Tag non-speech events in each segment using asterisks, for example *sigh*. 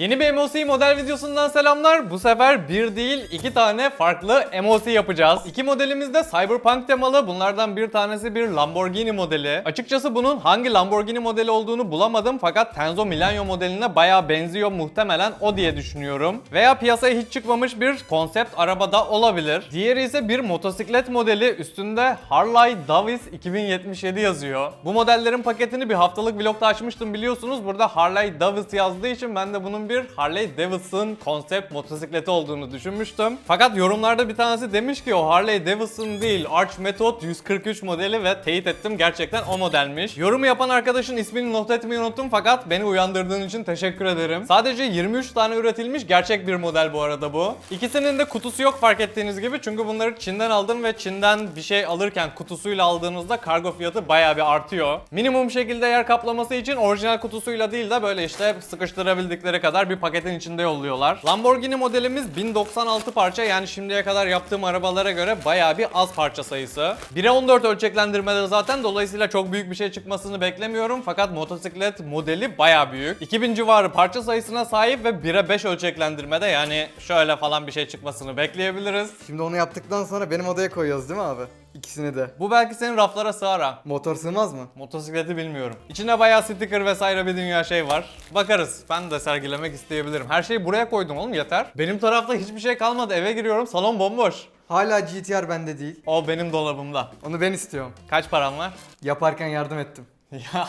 Yeni bir MOC model videosundan selamlar. Bu sefer bir değil iki tane farklı MOC yapacağız. İki modelimiz de Cyberpunk temalı. Bunlardan bir tanesi bir Lamborghini modeli. Açıkçası bunun hangi Lamborghini modeli olduğunu bulamadım fakat Tenzo Millennium modeline bayağı benziyor muhtemelen o diye düşünüyorum. Veya piyasaya hiç çıkmamış bir konsept arabada olabilir. Diğeri ise bir motosiklet modeli üstünde Harley Davidson 2077 yazıyor. Bu modellerin paketini bir haftalık vlogda açmıştım biliyorsunuz. Burada Harley Davidson yazdığı için ben de bunun bir Harley Davidson konsept motosikleti olduğunu düşünmüştüm. Fakat yorumlarda bir tanesi demiş ki o Harley Davidson değil Arch Method 143 modeli ve teyit ettim gerçekten o modelmiş. Yorumu yapan arkadaşın ismini not etmeyi unuttum fakat beni uyandırdığın için teşekkür ederim. Sadece 23 tane üretilmiş gerçek bir model bu arada bu. İkisinin de kutusu yok fark ettiğiniz gibi çünkü bunları Çin'den aldım ve Çin'den bir şey alırken kutusuyla aldığınızda kargo fiyatı bayağı bir artıyor. Minimum şekilde yer kaplaması için orijinal kutusuyla değil de böyle işte sıkıştırabildikleri kadar bir paketin içinde yolluyorlar. Lamborghini modelimiz 1096 parça yani şimdiye kadar yaptığım arabalara göre bayağı bir az parça sayısı. 1'e 14 ölçeklendirmede zaten dolayısıyla çok büyük bir şey çıkmasını beklemiyorum fakat motosiklet modeli bayağı büyük. 2000 civarı parça sayısına sahip ve 1'e 5 ölçeklendirmede yani şöyle falan bir şey çıkmasını bekleyebiliriz. Şimdi onu yaptıktan sonra benim odaya koyuyoruz değil mi abi? İkisini de. Bu belki senin raflara sığar ha. Motor sığmaz mı? Motosikleti bilmiyorum. İçine bayağı sticker vesaire bir dünya şey var. Bakarız. Ben de sergilemek isteyebilirim. Her şeyi buraya koydum oğlum yeter. Benim tarafta hiçbir şey kalmadı. Eve giriyorum. Salon bomboş. Hala GTR bende değil. O benim dolabımda. Onu ben istiyorum. Kaç param var? Yaparken yardım ettim. Ya.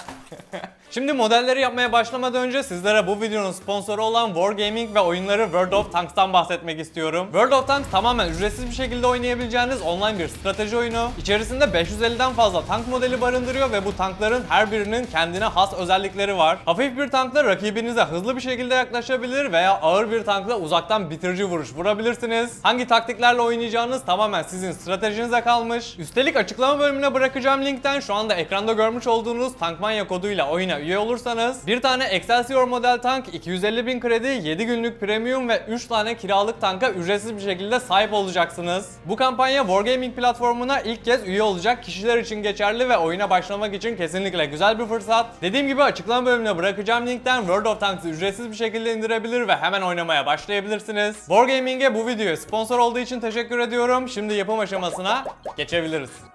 *laughs* Şimdi modelleri yapmaya başlamadan önce sizlere bu videonun sponsoru olan Wargaming ve oyunları World of Tanks'tan bahsetmek istiyorum. World of Tanks tamamen ücretsiz bir şekilde oynayabileceğiniz online bir strateji oyunu. İçerisinde 550'den fazla tank modeli barındırıyor ve bu tankların her birinin kendine has özellikleri var. Hafif bir tankla rakibinize hızlı bir şekilde yaklaşabilir veya ağır bir tankla uzaktan bitirici vuruş vurabilirsiniz. Hangi taktiklerle oynayacağınız tamamen sizin stratejinize kalmış. Üstelik açıklama bölümüne bırakacağım linkten şu anda ekranda görmüş olduğunuz Tankmania koduyla oyuna üye olursanız bir tane Excelsior model tank, 250 bin kredi, 7 günlük premium ve 3 tane kiralık tanka ücretsiz bir şekilde sahip olacaksınız. Bu kampanya Wargaming platformuna ilk kez üye olacak kişiler için geçerli ve oyuna başlamak için kesinlikle güzel bir fırsat. Dediğim gibi açıklama bölümüne bırakacağım linkten World of Tanks'ı ücretsiz bir şekilde indirebilir ve hemen oynamaya başlayabilirsiniz. Wargaming'e bu videoya sponsor olduğu için teşekkür ediyorum. Şimdi yapım aşamasına geçebiliriz.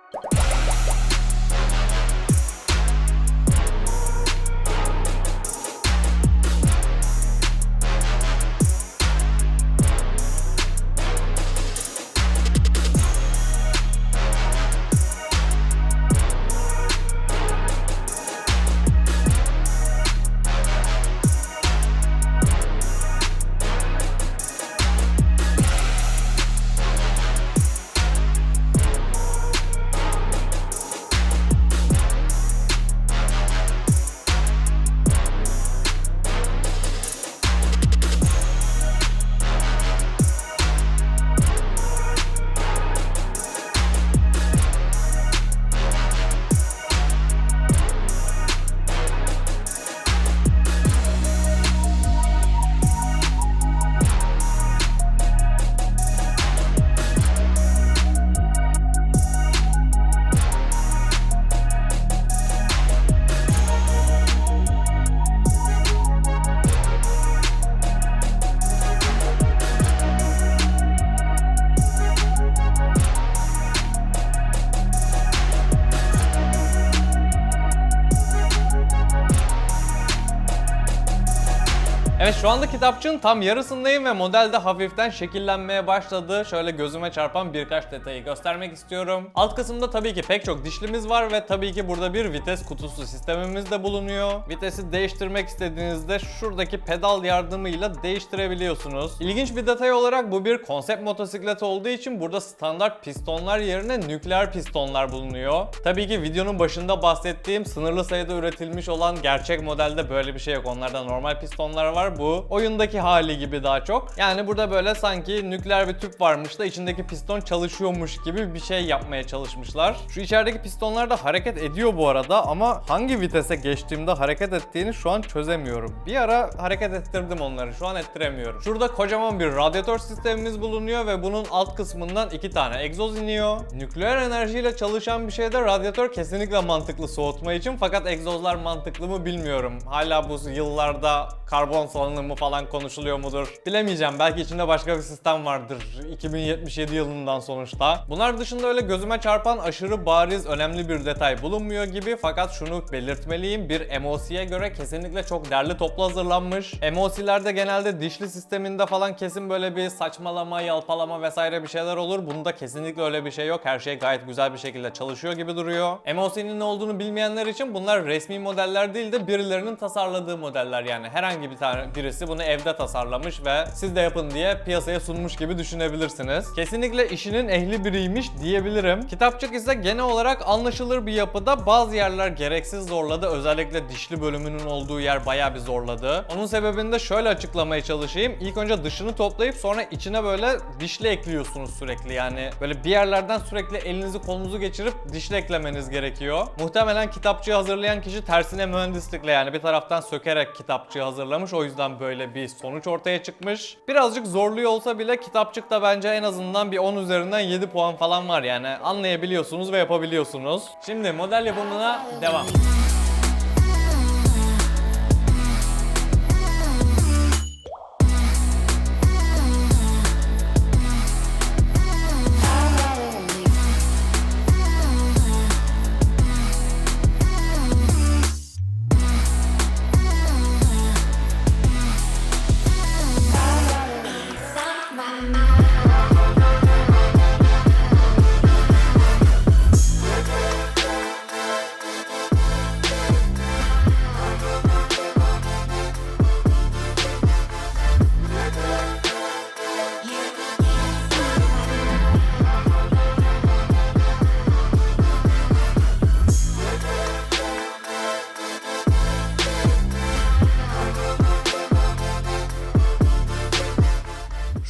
Evet şu anda kitapçığın tam yarısındayım ve modelde hafiften şekillenmeye başladı. Şöyle gözüme çarpan birkaç detayı göstermek istiyorum. Alt kısımda tabii ki pek çok dişlimiz var ve tabii ki burada bir vites kutusu sistemimiz de bulunuyor. Vitesi değiştirmek istediğinizde şuradaki pedal yardımıyla değiştirebiliyorsunuz. İlginç bir detay olarak bu bir konsept motosiklet olduğu için burada standart pistonlar yerine nükleer pistonlar bulunuyor. Tabii ki videonun başında bahsettiğim sınırlı sayıda üretilmiş olan gerçek modelde böyle bir şey yok. Onlarda normal pistonlar var. Bu oyundaki hali gibi daha çok. Yani burada böyle sanki nükleer bir tüp varmış da içindeki piston çalışıyormuş gibi bir şey yapmaya çalışmışlar. Şu içerideki pistonlar da hareket ediyor bu arada ama hangi vitese geçtiğimde hareket ettiğini şu an çözemiyorum. Bir ara hareket ettirdim onları. Şu an ettiremiyorum. Şurada kocaman bir radyatör sistemimiz bulunuyor ve bunun alt kısmından iki tane egzoz iniyor. Nükleer enerjiyle çalışan bir şeyde radyatör kesinlikle mantıklı soğutma için fakat egzozlar mantıklı mı bilmiyorum. Hala bu yıllarda karbon salınımı falan konuşuluyor mudur? Bilemeyeceğim. Belki içinde başka bir sistem vardır. 2077 yılından sonuçta. Bunlar dışında öyle gözüme çarpan aşırı bariz önemli bir detay bulunmuyor gibi fakat şunu belirtmeliyim. Bir MOC'ye göre kesinlikle çok derli toplu hazırlanmış. MOC'lerde genelde dişli sisteminde falan kesin böyle bir saçmalama, yalpalama vesaire bir şeyler olur. Bunda kesinlikle öyle bir şey yok. Her şey gayet güzel bir şekilde çalışıyor gibi duruyor. MOC'nin ne olduğunu bilmeyenler için bunlar resmi modeller değil de birilerinin tasarladığı modeller yani. Herhangi bir tane birisi bunu evde tasarlamış ve siz de yapın diye piyasaya sunmuş gibi düşünebilirsiniz. Kesinlikle işinin ehli biriymiş diyebilirim. Kitapçık ise genel olarak anlaşılır bir yapıda. Bazı yerler gereksiz zorladı. Özellikle dişli bölümünün olduğu yer bayağı bir zorladı. Onun sebebini de şöyle açıklamaya çalışayım. İlk önce dışını toplayıp sonra içine böyle dişli ekliyorsunuz sürekli. Yani böyle bir yerlerden sürekli elinizi kolunuzu geçirip dişli eklemeniz gerekiyor. Muhtemelen kitapçığı hazırlayan kişi tersine mühendislikle yani bir taraftan sökerek kitapçığı hazırlamış. O yüzden böyle bir sonuç ortaya çıkmış. Birazcık zorluyor olsa bile kitapçıkta bence en azından bir 10 üzerinden 7 puan falan var yani. Anlayabiliyorsunuz ve yapabiliyorsunuz. Şimdi model yapımına devam.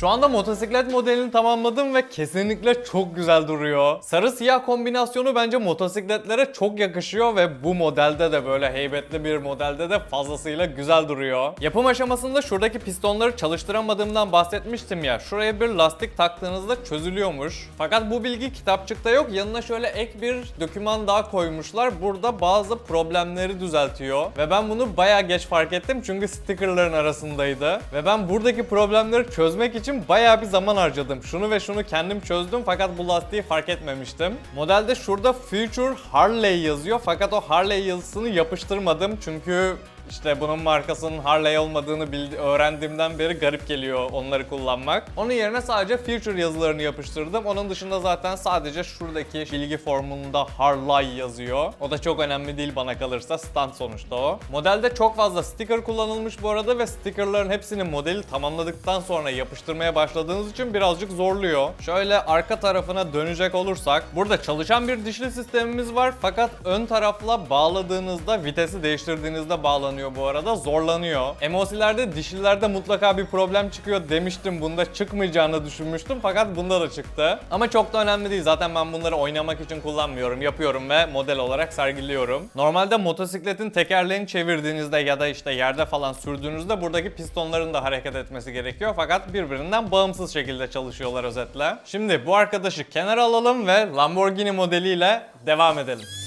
Şu anda motosiklet modelini tamamladım ve kesinlikle çok güzel duruyor. Sarı siyah kombinasyonu bence motosikletlere çok yakışıyor ve bu modelde de böyle heybetli bir modelde de fazlasıyla güzel duruyor. Yapım aşamasında şuradaki pistonları çalıştıramadığımdan bahsetmiştim ya. Şuraya bir lastik taktığınızda çözülüyormuş. Fakat bu bilgi kitapçıkta yok. Yanına şöyle ek bir doküman daha koymuşlar. Burada bazı problemleri düzeltiyor. Ve ben bunu bayağı geç fark ettim çünkü stickerların arasındaydı. Ve ben buradaki problemleri çözmek için bayağı bir zaman harcadım. Şunu ve şunu kendim çözdüm fakat bu lastiği fark etmemiştim. Modelde şurada Future Harley yazıyor fakat o Harley yazısını yapıştırmadım çünkü işte bunun markasının Harley olmadığını bildi, öğrendiğimden beri garip geliyor onları kullanmak. Onun yerine sadece Future yazılarını yapıştırdım. Onun dışında zaten sadece şuradaki bilgi formunda Harley yazıyor. O da çok önemli değil bana kalırsa. Stand sonuçta o. Modelde çok fazla sticker kullanılmış bu arada ve stickerların hepsini modeli tamamladıktan sonra yapıştırmaya başladığınız için birazcık zorluyor. Şöyle arka tarafına dönecek olursak burada çalışan bir dişli sistemimiz var fakat ön tarafla bağladığınızda vitesi değiştirdiğinizde bağlanıyor bu arada zorlanıyor. MOC'lerde dişlilerde mutlaka bir problem çıkıyor demiştim. Bunda çıkmayacağını düşünmüştüm fakat bunda da çıktı. Ama çok da önemli değil. Zaten ben bunları oynamak için kullanmıyorum. Yapıyorum ve model olarak sergiliyorum. Normalde motosikletin tekerleğini çevirdiğinizde ya da işte yerde falan sürdüğünüzde buradaki pistonların da hareket etmesi gerekiyor. Fakat birbirinden bağımsız şekilde çalışıyorlar özetle. Şimdi bu arkadaşı kenara alalım ve Lamborghini modeliyle devam edelim.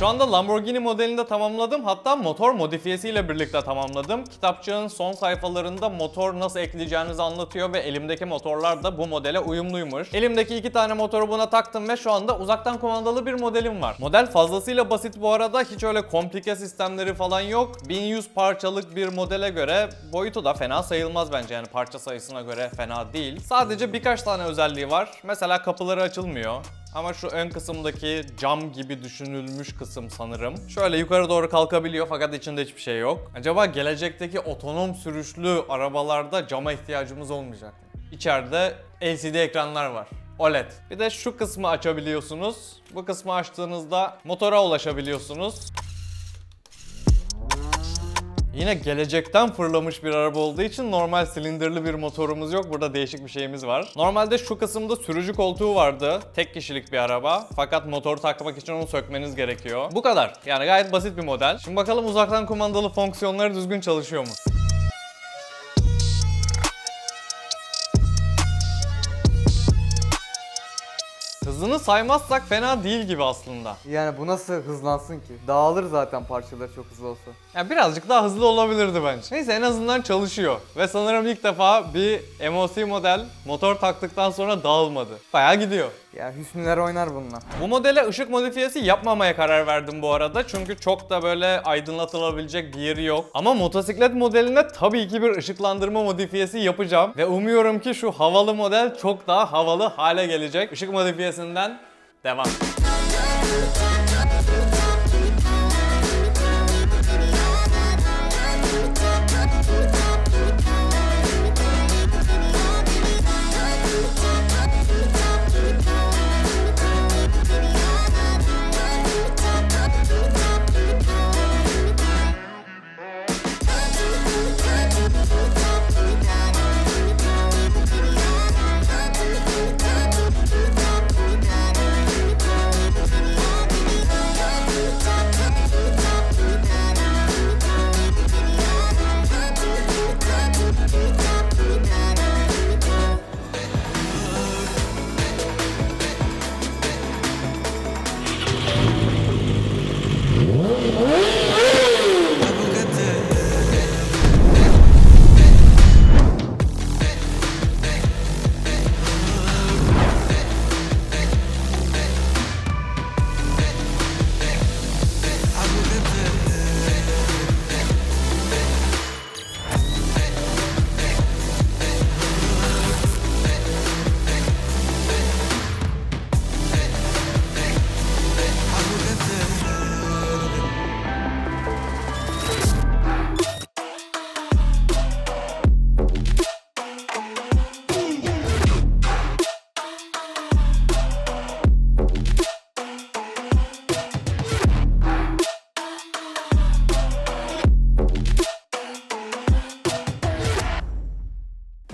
Şu anda Lamborghini modelini de tamamladım. Hatta motor modifiyesiyle birlikte tamamladım. Kitapçığın son sayfalarında motor nasıl ekleyeceğinizi anlatıyor ve elimdeki motorlar da bu modele uyumluymuş. Elimdeki iki tane motoru buna taktım ve şu anda uzaktan kumandalı bir modelim var. Model fazlasıyla basit bu arada. Hiç öyle komplike sistemleri falan yok. 1100 parçalık bir modele göre boyutu da fena sayılmaz bence. Yani parça sayısına göre fena değil. Sadece birkaç tane özelliği var. Mesela kapıları açılmıyor. Ama şu ön kısımdaki cam gibi düşünülmüş kısım sanırım. Şöyle yukarı doğru kalkabiliyor fakat içinde hiçbir şey yok. Acaba gelecekteki otonom sürüşlü arabalarda cama ihtiyacımız olmayacak mı? İçeride LCD ekranlar var. OLED. Bir de şu kısmı açabiliyorsunuz. Bu kısmı açtığınızda motora ulaşabiliyorsunuz. Yine gelecekten fırlamış bir araba olduğu için normal silindirli bir motorumuz yok. Burada değişik bir şeyimiz var. Normalde şu kısımda sürücü koltuğu vardı. Tek kişilik bir araba. Fakat motor takmak için onu sökmeniz gerekiyor. Bu kadar. Yani gayet basit bir model. Şimdi bakalım uzaktan kumandalı fonksiyonları düzgün çalışıyor mu? Hızını saymazsak fena değil gibi aslında. Yani bu nasıl hızlansın ki? Dağılır zaten parçaları çok hızlı olsa. Ya birazcık daha hızlı olabilirdi bence. Neyse en azından çalışıyor. Ve sanırım ilk defa bir MOC model motor taktıktan sonra dağılmadı. Bayağı gidiyor. Ya Hüsnüler oynar bununla. Bu modele ışık modifiyesi yapmamaya karar verdim bu arada. Çünkü çok da böyle aydınlatılabilecek bir yeri yok. Ama motosiklet modeline tabii ki bir ışıklandırma modifiyesi yapacağım. Ve umuyorum ki şu havalı model çok daha havalı hale gelecek. Işık modifiyesinden devam.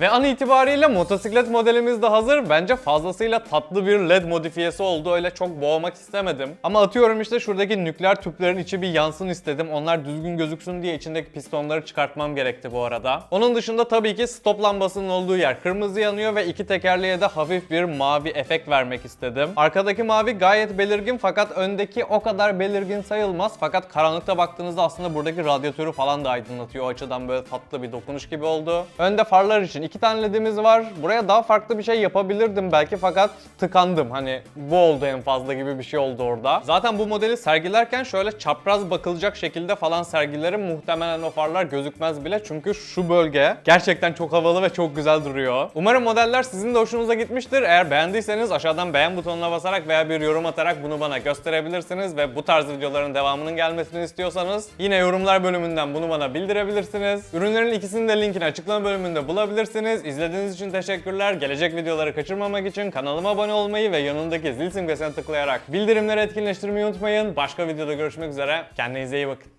Ve an itibariyle motosiklet modelimiz de hazır. Bence fazlasıyla tatlı bir led modifiyesi oldu. Öyle çok boğmak istemedim. Ama atıyorum işte şuradaki nükleer tüplerin içi bir yansın istedim. Onlar düzgün gözüksün diye içindeki pistonları çıkartmam gerekti bu arada. Onun dışında tabii ki stop lambasının olduğu yer kırmızı yanıyor ve iki tekerleğe de hafif bir mavi efekt vermek istedim. Arkadaki mavi gayet belirgin fakat öndeki o kadar belirgin sayılmaz. Fakat karanlıkta baktığınızda aslında buradaki radyatörü falan da aydınlatıyor. O açıdan böyle tatlı bir dokunuş gibi oldu. Önde farlar için iki tane ledimiz var. Buraya daha farklı bir şey yapabilirdim belki fakat tıkandım. Hani bu oldu en fazla gibi bir şey oldu orada. Zaten bu modeli sergilerken şöyle çapraz bakılacak şekilde falan sergilerim. Muhtemelen o farlar gözükmez bile çünkü şu bölge gerçekten çok havalı ve çok güzel duruyor. Umarım modeller sizin de hoşunuza gitmiştir. Eğer beğendiyseniz aşağıdan beğen butonuna basarak veya bir yorum atarak bunu bana gösterebilirsiniz ve bu tarz videoların devamının gelmesini istiyorsanız yine yorumlar bölümünden bunu bana bildirebilirsiniz. Ürünlerin ikisinin de linkini açıklama bölümünde bulabilirsiniz. İzlediğiniz için teşekkürler. Gelecek videoları kaçırmamak için kanalıma abone olmayı ve yanındaki zil simgesine tıklayarak bildirimleri etkinleştirmeyi unutmayın. Başka videoda görüşmek üzere. Kendinize iyi bakın.